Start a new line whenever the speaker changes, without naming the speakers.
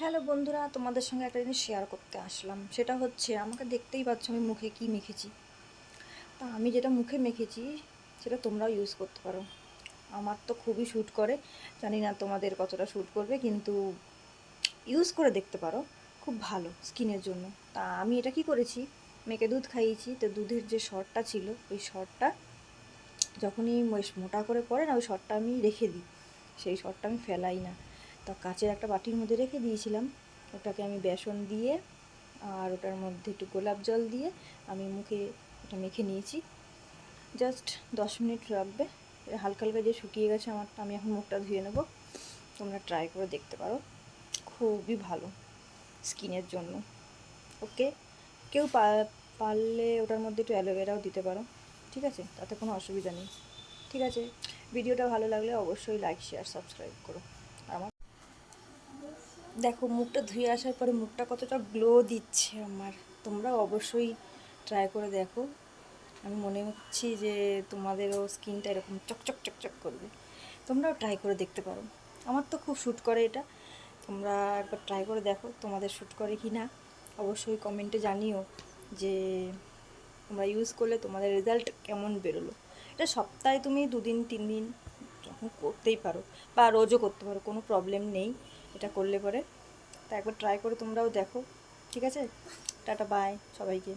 Hello বন্ধুরা, তোমাদের সঙ্গে একটা জিনিস শেয়ার করতে আসলাম। সেটা হচ্ছে, আমাকে দেখতেই পাচ্ছ আমি মুখে কি মেখেছি। তা আমি যেটা মুখে মেখেছি, সেটা তোমরাও ইউজ করতে পারো। আমার তো খুবই শ্যুট করে। জানি না তোমাদের কতটা শ্যুট করবে, কিন্তু ইউজ করে দেখতে পারো। খুব ভালো স্কিনের জন্য। তা আমি এটা কি করেছি মেয়েকে দুধ খাইয়েছি। তো দুধের যে শর্টটা ছিল, ওই শর্টটা যখনই মোটা করে পড়ে না, ওই শর্টটা আমি রেখে দিই। সেই শর্টটা আমি ফেলাই না। তো কাঁচের একটা বাটির মধ্যে রেখে দিয়েছিলাম। ওটাকে আমি বেসন দিয়ে আর ওটার মধ্যে একটু গোলাপ জল দিয়ে আমি মুখে ওটা মেখে নিয়েছি। জাস্ট দশ মিনিট রাখবে হালকা হালকা যে শুকিয়ে গেছে আমারটা, আমি এখন মুখটা ধুয়ে নেব। তোমরা ট্রাই করে দেখতে পারো। খুবই ভালো স্কিনের জন্য। ওকে? কেউ পারলে ওটার মধ্যে একটু অ্যালোভেরাও দিতে পারো। ঠিক আছে? তাতে কোনো অসুবিধা নেই। ঠিক আছে? ভিডিওটা ভালো লাগলে অবশ্যই লাইক শেয়ার সাবস্ক্রাইব করো। আমার দেখো, মুখটা ধুয়ে আসার পরে মুখটা কতটা গ্লো দিচ্ছে আমার। তোমরা অবশ্যই ট্রাই করে দেখো। আমি মনে হচ্ছি যে তোমাদেরও স্কিনটা এরকম চকচক চকচক করবে। তোমরাও ট্রাই করে দেখতে পারো। আমার তো খুব শ্যুট করে এটা। তোমরা একবার ট্রাই করে দেখো তোমাদের শ্যুট করে কি না। অবশ্যই কমেন্টে জানিও যে তোমরা ইউজ করলে তোমাদের রেজাল্ট কেমন বেরোলো। এটা সপ্তাহে তুমি দুদিন তিন দিন যখন করতেই পারো বা রোজও করতে পারো, কোনো প্রবলেম নেই। এটা করলে পরে। তা একবার ট্রাই করে তোমরাও দেখো। ঠিক আছে? টাটা বাই সবাইকে।